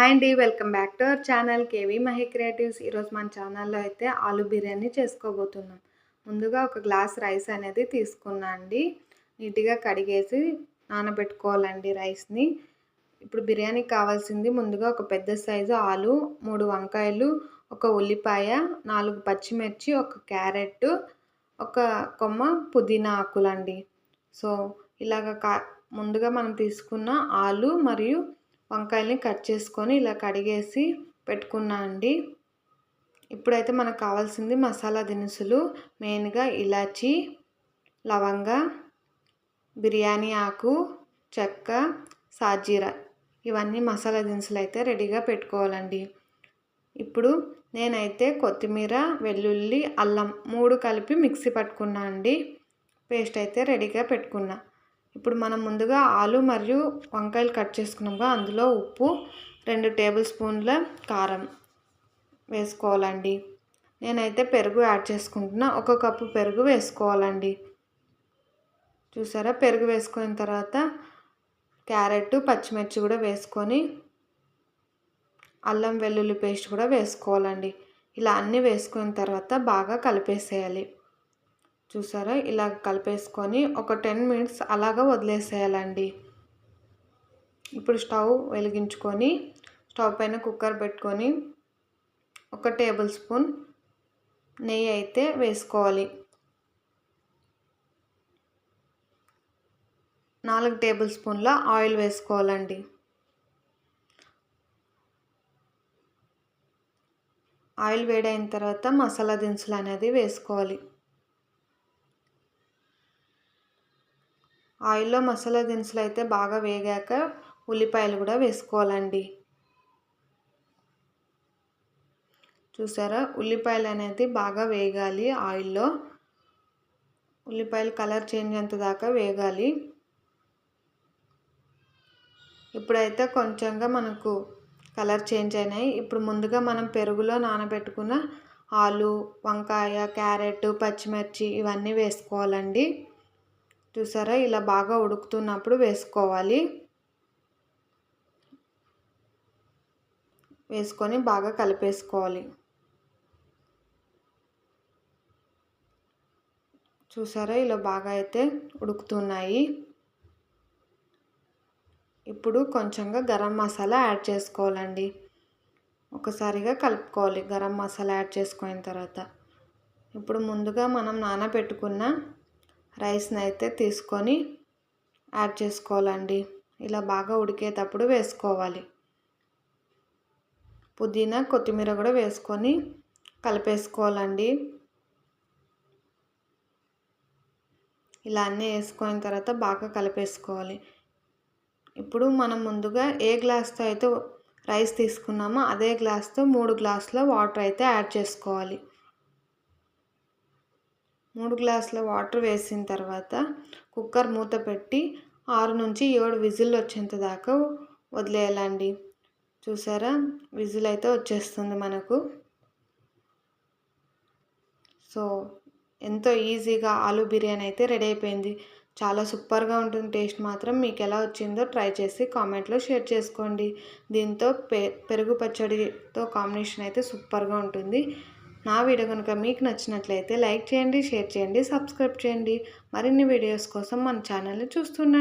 Hi అండి welcome back to our channel K V Mahi creatives. ఈరోజు మన ఛానల్లో అయితే ఆలు బిర్యానీ చేసుకోబోతున్నాం. ముందుగా ఒక గ్లాస్ రైస్ అనేది తీసుకున్నా అండి. నీట్గా కడిగేసి నానబెట్టుకోవాలండి రైస్ని. ఇప్పుడు బిర్యానీకి కావాల్సింది ముందుగా ఒక పెద్ద సైజు ఆలు మూడు వంకాయలు ఒక ఉల్లిపాయ నాలుగు పచ్చిమిర్చి ఒక క్యారెట్ ఒక కొమ్మ పుదీనా ఆకులండి. సో ఇలాగ కా ముందుగా మనం తీసుకున్న ఆలు మరియు వంకాయల్ని కట్ చేసుకొని ఇలా కడిగేసి పెట్టుకున్నా అండి. ఇప్పుడైతే మనకు కావాల్సింది మసాలా దినుసులు మెయిన్గా ఇలాచి లవంగ బిర్యానీ ఆకు చెక్క సాజీర. ఇవన్నీ మసాలా దినుసులు అయితే రెడీగా పెట్టుకోవాలండి. ఇప్పుడు నేనైతే కొత్తిమీర వెల్లుల్లి అల్లం మూడు కలిపి మిక్సీ పట్టుకున్నా అండి. పేస్ట్ అయితే రెడీగా పెట్టుకున్నా. ఇప్పుడు మనం ముందుగా ఆలు మరియు వంకాయలు కట్ చేసుకున్నాముగా అందులో ఉప్పు రెండు టేబుల్ స్పూన్ల కారం వేసుకోవాలండి. నేనైతే పెరుగు యాడ్ చేసుకుంటున్నా. ఒక కప్పు పెరుగు వేసుకోవాలండి. చూసారా? పెరుగు వేసుకున్న తర్వాత క్యారెట్ పచ్చిమిర్చి కూడా వేసుకొని అల్లం వెల్లుల్లి పేస్ట్ కూడా వేసుకోవాలండి. ఇలా అన్నీ వేసుకున్న తర్వాత బాగా కలిపేసేయాలి. చూసారా? ఇలా కలిపేసుకొని ఒక టెన్ మినిట్స్ అలాగా వదిలేసేయాలండి. ఇప్పుడు స్టవ్ వెలిగించుకొని స్టవ్ పైన కుక్కర్ పెట్టుకొని ఒక టేబుల్ స్పూన్ నెయ్యి అయితే వేసుకోవాలి. నాలుగు టేబుల్ స్పూన్ల ఆయిల్ వేసుకోవాలండి. ఆయిల్ వేడైన తర్వాత మసాలా దినుసులు అనేది వేసుకోవాలి. ఆయిల్లో మసాలా దినుసులు అయితే బాగా వేగాక ఉల్లిపాయలు కూడా వేసుకోవాలండి. చూసారా? ఉల్లిపాయలు అనేది బాగా వేగాలి ఆయిల్లో. ఉల్లిపాయలు కలర్ చేంజ్ అంత దాకా వేగాలి. ఇప్పుడైతే కొంచెంగా మనకు కలర్ చేంజ్ అయినాయి. ఇప్పుడు ముందుగా మనం పెరుగులో నానబెట్టుకున్న ఆలు వంకాయ క్యారెట్ పచ్చిమిర్చి ఇవన్నీ వేసుకోవాలండి. చూసారా? ఇలా బాగా ఉడుకుతున్నప్పుడు వేసుకోవాలి. వేసుకొని బాగా కలిపేసుకోవాలి. చూసారా? ఇలా బాగా అయితే ఉడుకుతున్నాయి. ఇప్పుడు కొంచెంగా గరం మసాలా యాడ్ చేసుకోవాలండి. ఒకసారిగా కలుపుకోవాలి. గరం మసాలా యాడ్ చేసుకున్న తర్వాత. ఇప్పుడు ముందుగా మనం నానబెట్టుకున్న రైస్ని అయితే తీసుకొని యాడ్ చేసుకోవాలండి. ఇలా బాగా ఉడికేటప్పుడు వేసుకోవాలి. పుదీనా కొత్తిమీర కూడా వేసుకొని కలిపేసుకోవాలండి. ఇలా అన్నీ వేసుకున్న తర్వాత బాగా కలిపేసుకోవాలి. ఇప్పుడు మనం ముందుగా ఏ గ్లాస్తో అయితే రైస్ తీసుకున్నామో అదే గ్లాస్తో మూడు గ్లాసుల వాటర్ అయితే యాడ్ చేసుకోవాలి. మూడు గ్లాసుల వాటర్ వేసిన తర్వాత కుక్కర్ మూత పెట్టి ఆరు నుంచి ఏడు విజిల్ వచ్చేంత దాకా వదిలేయాలండి. చూసారా? విజిల్ అయితే వచ్చేస్తుంది మనకు. సో ఎంతో ఈజీగా ఆలూ బిర్యానీ అయితే రెడీ అయిపోయింది. చాలా సూపర్గా ఉంటుంది. టేస్ట్ మాత్రం మీకు ఎలా వచ్చిందో ట్రై చేసి కామెంట్లో షేర్ చేసుకోండి. దీంతో పె పెరుగు పచ్చడితో కాంబినేషన్ అయితే సూపర్గా ఉంటుంది. నా వీడియో కనుక మీకు నచ్చినట్లయితే లైక్ చేయండి షేర్ చేయండి సబ్స్క్రైబ్ చేయండి. మరిన్ని వీడియోస్ కోసం మన ఛానల్ని చూస్తుండండి.